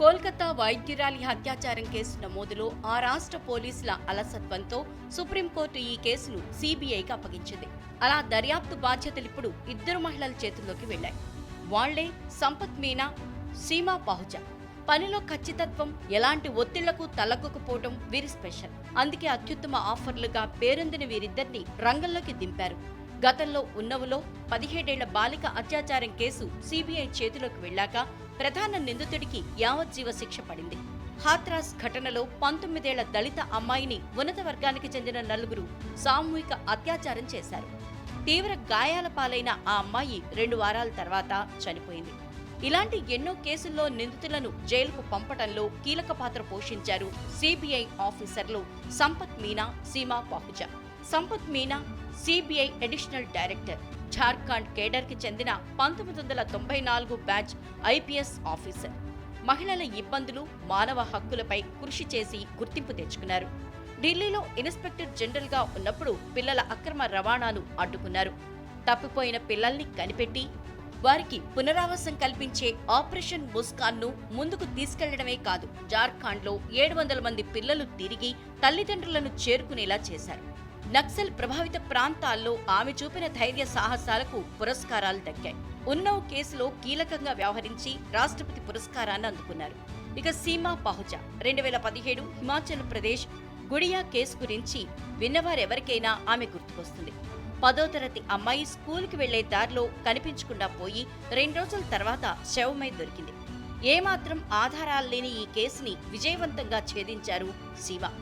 Kolkata వైద్యురాలి హత్యాచారం case నమోదులో ఆ రాష్ట్ర పోలీసుల అలసత్వంతో సుప్రీంకోర్టు ఈ కేసును సీబీఐకి అప్పగించింది. అలా దర్యాప్తు బాధ్యతలు ఇప్పుడు ఇద్దరు మహిళల చేతుల్లోకి వెళ్ళాయి వాళ్ళే సంపత్ మీనా సీమా పాహుజా పనిలో ఖచ్చితత్వం ఎలాంటి ఒత్తిళ్ళకు తలగ్గకపోవడం వీరి స్పెషల్. అందుకే అత్యుత్తమ ఆఫర్లుగా పేరొందిన వీరిద్దరిని రంగంలోకి దింపారు. గతంలో ఉన్నవులో పదిహేడేళ్ళ బాలిక అత్యాచారం కేసు సీబీఐ చేతిలోకి వెళ్ళాక ప్రధాన నిందితుడికి యావజ్జీవ శిక్ష పడింది. హాత్రాస్ ఘటనలో పంతొమ్మిదేళ్ళ దళిత అమ్మాయిని ఉన్నత వర్గానికి చెందిన నలుగురు సామూహిక అత్యాచారం చేశారు. తీవ్ర గాయాల పాలైన ఆ అమ్మాయి రెండు వారాల తర్వాత చనిపోయింది. ఇలాంటి ఎన్నో కేసుల్లో నిందితులను జైలుకు పంపటంలో కీలక పాత్ర పోషించారు సిబిఐ ఆఫీసర్లు Sampath Meena Seema Pahuja. Sampath Meena CBI additional director. Jharkhand కేడర్కి చెందిన పంతొమ్మిది వందల తొంభై నాలుగు బ్యాచ్ ఐపీఎస్ ఆఫీసర్. మహిళల ఇబ్బందులు మానవ హక్కులపై కృషి చేసి గుర్తింపు తెచ్చుకున్నారు. ఢిల్లీలో ఇన్స్పెక్టర్ జనరల్గా ఉన్నప్పుడు పిల్లల అక్రమ రవాణాను అడ్డుకున్నారు. తప్పిపోయిన పిల్లల్ని కనిపెట్టి వారికి పునరావాసం కల్పించే ఆపరేషన్ ముస్కాన్ను ముందుకు తీసుకెళ్ళడమే కాదు జార్ఖండ్లో ఏడు వందల మంది పిల్లలు తిరిగి తల్లిదండ్రులను చేరుకునేలా చేశారు. నక్సల్ ప్రభావిత ప్రాంతాల్లో ఆమె చూపిన ధైర్య సాహసాలకు పురస్కారాలు దక్కాయి. ఉన్నవ్ కేసులో కీలకంగా వ్యవహరించి రాష్ట్రపతి పురస్కారాన్ని అందుకున్నారు. ఇక సీమా పహుజా. రెండు వేల పదిహేడు హిమాచల్ ప్రదేశ్ గుడియా కేసు గురించి విన్నవారెవరికైనా ఆమె గుర్తుకొస్తుంది. పదో తరగతి అమ్మాయి స్కూల్కి వెళ్ళే దారిలో కనిపించకుండా పోయి రెండు రోజుల తర్వాత శవమై దొరికింది. ఏమాత్రం ఆధారాలు లేని ఈ కేసుని విజయవంతంగా ఛేదించారు సీమా.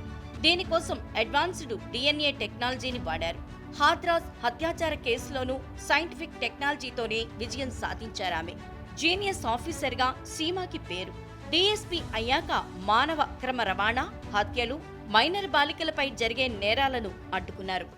దీనికోసం అడ్వాన్స్డ్ డిఎన్ఏ టెక్నాలజీని వాడారు. హాత్రాస్ హత్యాచార కేసులోనూ సైంటిఫిక్ టెక్నాలజీతోనే విజయం సాధించారామె. జీనియస్ ఆఫీసర్గా సీమాకి పేరు. డీఎస్పీ అయ్యాక మానవ అక్రమ రవాణా హత్యలు మైనర్ బాలికలపై జరిగే నేరాలను అడ్డుకున్నారు.